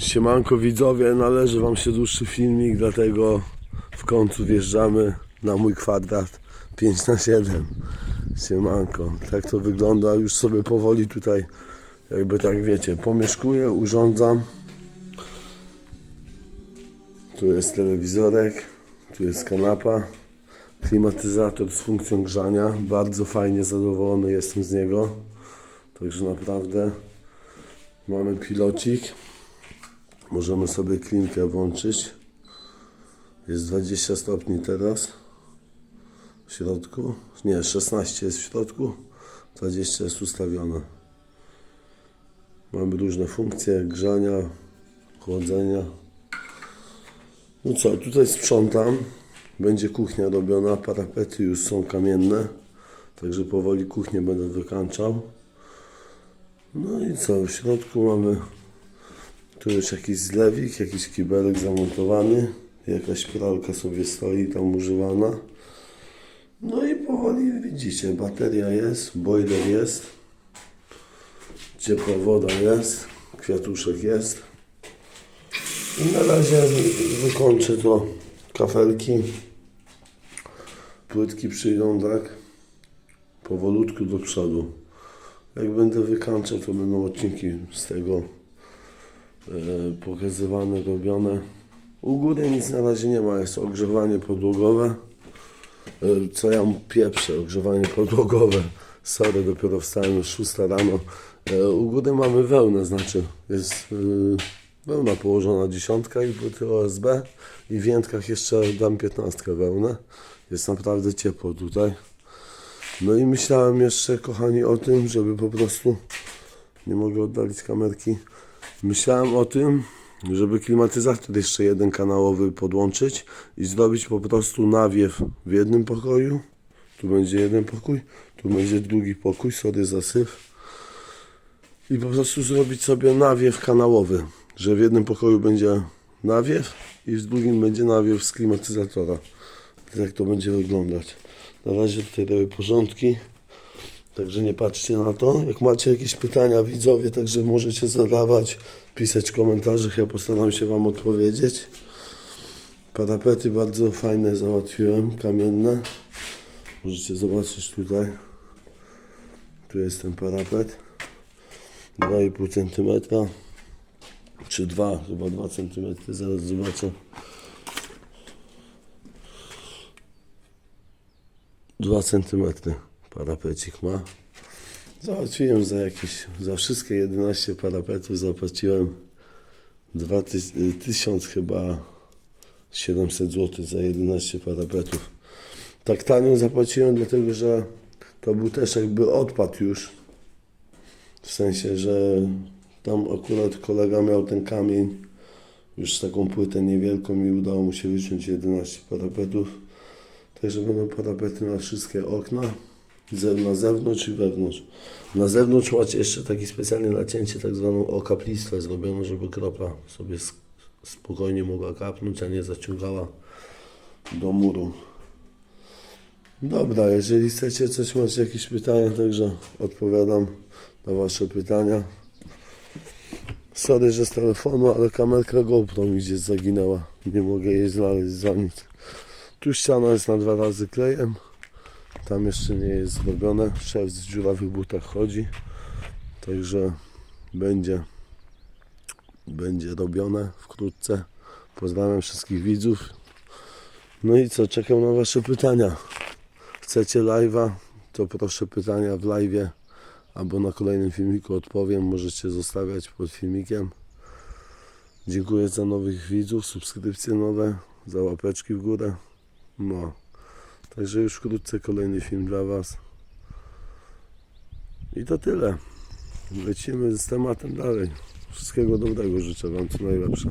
Siemanko widzowie, należy wam się dłuższy filmik, dlatego w końcu wjeżdżamy na mój kwadrat 5 na 7 Siemanko, tak to wygląda, już sobie powoli tutaj jakby tak wiecie, pomieszkuję, urządzam. Tu jest telewizorek, tu jest kanapa Klimatyzator z funkcją grzania, bardzo fajnie zadowolony jestem z niego Także naprawdę mamy pilocik Możemy sobie klinkę włączyć. Jest 20 stopni teraz w środku. Nie, 16 jest w środku, 20 jest ustawione. Mamy różne funkcje grzania, chłodzenia. No co, tutaj sprzątam. Będzie kuchnia robiona, parapety już są kamienne. Także powoli kuchnię będę wykańczał. No i co, w środku mamy tu jest jakiś zlewik, jakiś kibelek zamontowany. Jakaś pralka sobie stoi tam używana. No i powoli widzicie, bateria jest, boiler jest. Ciepła woda jest, kwiatuszek jest. I na razie wykończę to kafelki. Płytki przyjdą tak powolutku do przodu. Jak będę wykańczał, to będą odcinki z tego pokazywane, robione. U góry nic na razie nie ma, jest ogrzewanie podłogowe. E, Co ja mu pieprzę, ogrzewanie podłogowe. Sorry, dopiero wstałem już 6 rano. E, U góry mamy wełnę, znaczy jest e, wełna położona dziesiątka i płyty OSB i w jętkach jeszcze dam 15 wełnę. Jest naprawdę ciepło tutaj. No i myślałem jeszcze, kochani, o tym, żeby po prostu nie mogę oddalić kamerki. Myślałem o tym, żeby klimatyzator jeszcze jeden kanałowy podłączyć i zrobić po prostu nawiew w jednym pokoju. Tu będzie jeden pokój, tu będzie drugi pokój, sorry za syf. I po prostu zrobić sobie nawiew kanałowy, że w jednym pokoju będzie nawiew i w drugim będzie nawiew z klimatyzatora. Tak to będzie wyglądać. Na razie tutaj robię porządki. Także nie patrzcie na to. Jak macie jakieś pytania, widzowie, także możecie zadawać, pisać w komentarzach. Ja postaram się Wam odpowiedzieć. Parapety bardzo fajne załatwiłem, kamienne. Możecie zobaczyć tutaj. Tu jest ten parapet. 2,5 cm. Czy 2, chyba 2 cm. Zaraz zobaczę. 2 cm parapecik ma. Załatwiłem za jakieś, za wszystkie 11 parapetów zapłaciłem 2000 chyba 700 zł za 11 parapetów. Tak tanio zapłaciłem, dlatego że to był też jakby odpad już. W sensie, że tam akurat kolega miał ten kamień, już taką płytę niewielką i udało mu się wyciąć 11 parapetów. Także będą parapety na wszystkie okna, na zewnątrz i wewnątrz. Na zewnątrz macie jeszcze takie specjalne nacięcie, tak zwaną okaplistwę zrobioną, żeby kropla sobie spokojnie mogła kapnąć, a nie zaciągała do muru. Dobra, jeżeli chcecie coś, macie jakieś pytania, także odpowiadam na Wasze pytania. Sorry, że z telefonu, ale kamerka GoPro mi gdzieś zaginęła. Nie mogę jej znaleźć za nic. Tu ściana jest na dwa razy klejem. Tam jeszcze nie jest zrobione. Szef w dziurawych butach chodzi. Także będzie będzie robione wkrótce. Pozdrawiam wszystkich widzów. No i co, czekam na Wasze pytania. Chcecie live'a? To proszę pytania w live'ie albo na kolejnym filmiku odpowiem. Możecie zostawiać pod filmikiem. Dziękuję za nowych widzów, subskrypcje nowe, za łapeczki w górę. No, także już wkrótce kolejny film dla Was. I to tyle. Lecimy z tematem dalej. Wszystkiego dobrego życzę Wam, co najlepsze.